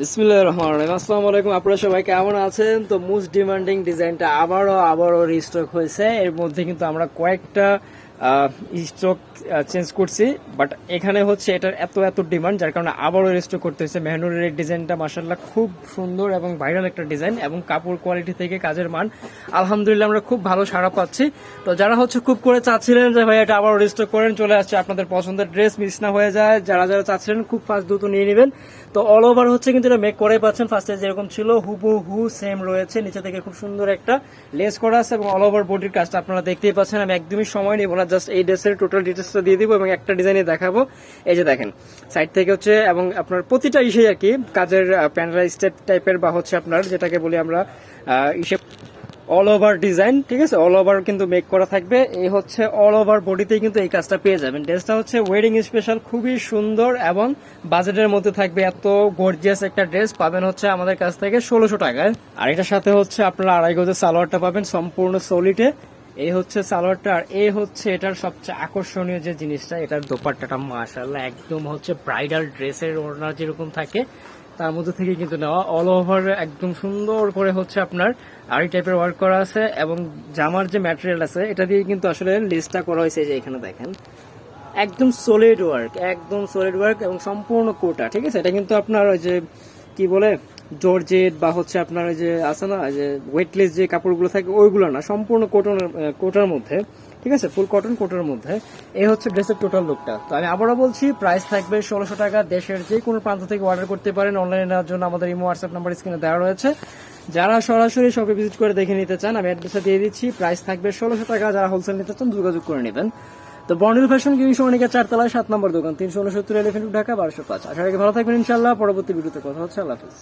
বিসমিল্লাহির রহমানির রহিম। আসসালামু আলাইকুম, আপনারা সবাই কেমন আছেন? তো মোস্ট ডিমান্ডিং ডিজাইনটা আবারও আবারও রিস্টক হয়েছে। এর মধ্যে কিন্তু আমরা কয়েকটা স্টক চেঞ্জ করছি বাট এখানে হচ্ছে এটার এত এত ডিমান্ড যার কারণে আবারও রিস্টক করতে হয়েছে। মেহনুরের ডিজাইনটা মাসাল্লাহ খুব সুন্দর এবং ভাইরাল একটা ডিজাইন এবং কাপড় কোয়ালিটি থেকে কাজের মান, আলহামদুলিল্লাহ আমরা খুব ভালো সাড়া পাচ্ছি। তো যারা হচ্ছে খুব করে চাচ্ছিলেন যে, ভাই, এটা আবারও রিস্টক করেন, চলে আসছে আপনাদের পছন্দের ড্রেস মিস না হয়ে যায়। যারা যারা চাচ্ছিলেন, খুব ফাস্ট দ্রুত নিয়ে নেবেন। তো অল ওভার হচ্ছে কিন্তু এটা মেক করে পাচ্ছেন। ফার্স্টে যেরকম ছিল হুবু হু সেম রয়েছে। নিচে থেকে খুব সুন্দর একটা লেস করা আছে এবং অল ওভার বডির কাজটা আপনারা দেখতেই পাচ্ছেন। আমি একদমই সময় নিব না জাস্ট এই ড্রেসের টোটাল ডিটেলসটা দিয়ে দিব এবং একটা ডিজাইনে দেখাবো। এই যে দেখেন সাইড থেকে হচ্ছে এবং আপনার প্রতিটা ইসে আর কি কাজের প্যানেলা স্টেপ টাইপের বা হচ্ছে আপনার যেটাকে বলি আমরা ইসে অল ওভার ডিজাইন ঠিক আছে? অল ওভার কিন্তু মেক করা থাকবে। এই হচ্ছে অল ওভার বডিতেই কিন্তু এই কাজটা পেয়ে যাবেন। ড্রেসটা হচ্ছে ওয়েডিং স্পেশাল খুবই সুন্দর এবং বাজেটের মধ্যে থাকবে এত গর্জিয়াস একটা ড্রেস পাবেন হচ্ছে আমাদের কাছ থেকে ষোলোশো টাকায়। আর এটার সাথে হচ্ছে আপনারা আড়াই গজের সালোয়ারটা পাবেন, সম্পূর্ণ সলিটে এই হচ্ছে সালোয়ারটা আর এই হচ্ছে এটার সবচেয়ে আকর্ষণীয় যে জিনিসটা, এটার দোপাট্টাটা মাশাল্লাহ একদম হচ্ছে ব্রাইডাল ড্রেসের ওড়না যেরকম থাকে, তার মধ্যে থেকে কিন্তু নেওয়া অল ওভার একদম সুন্দর করে হচ্ছে আপনার আড়ি টাইপের ওয়ার্ক করা আছে এবং জামার যে ম্যাটেরিয়াল আছে, এটা দিয়ে কিন্তু আসলে লিস্টটা করা হয়েছে যে এখানে দেখেন। একদম সলিড ওয়ার্ক একদম সলিড ওয়ার্ক এবং সম্পূর্ণ কোটা, ঠিক আছে? এটা কিন্তু আপনার ওই যে কি বলে? জর্জেট বা হচ্ছে আপনার যে আছে না যে ওয়েটলেস যে কাপড়গুলো থাকে, ওইগুলো না, সম্পূর্ণ কটনের কোটার মধ্যে, ঠিক আছে? ফুল কটন কোটার মধ্যে। এই হচ্ছে ড্রেসের টোটাল লুকটা তো আমি আবারও বলছি প্রাইস থাকবে ষোলোশো টাকা। দেশের যে কোনো প্রান্ত থেকে অর্ডার করতে পারেন। অনলাইনে নেওয়ার জন্য আমাদের ইমো হোয়াটসঅ্যাপ নাম্বার স্ক্রিনে দেওয়া রয়েছে। যারা সরাসরি শপে ভিজিট করে দেখে নিতে চান, আমি অ্যাড্রেসে দিয়ে দিচ্ছি। প্রাইস থাকবে ষোলোশো টাকা। যারা হোলসেল নিতে চান, যোগাযোগ করে নেবেন। তো বর্ণিল ফ্যাশন কিং সরণিকা চারতলায়, সাত নম্বর দোকান, তিনশো উনসত্তর এলিফেন্ট ঢাকা, বারোশো পাঁচ। আশা রাখি ভালো থাকবেন ইনশাল্লাহ পরবর্তী ভিডিওতে কথা হচ্ছে। আল্লাহ হাফিজ।